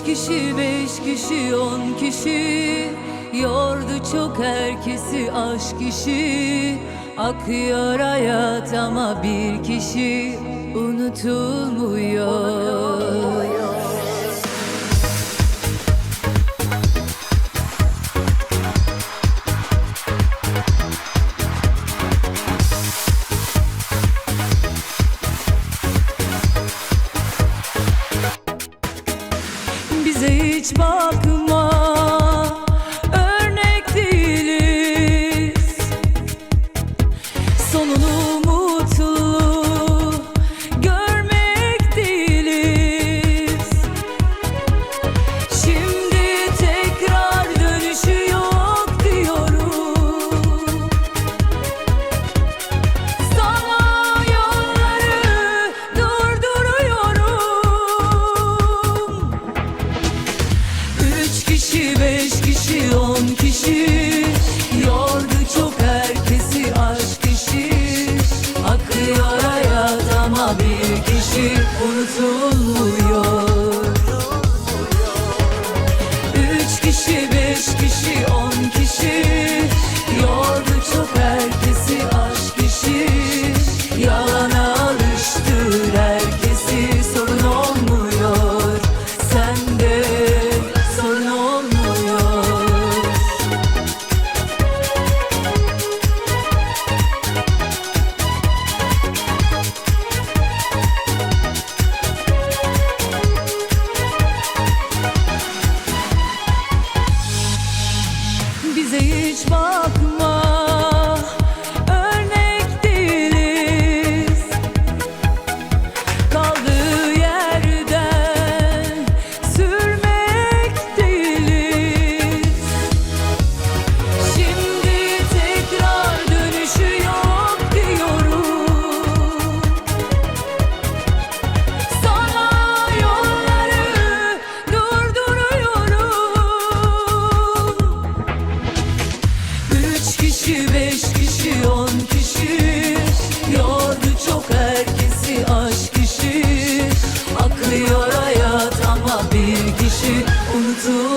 Üç kişi, beş kişi, on kişi. Yordu çok herkesi aşk işi. Akıyor hayat ama bir kişi unutulmuyor hiç 我的走路。to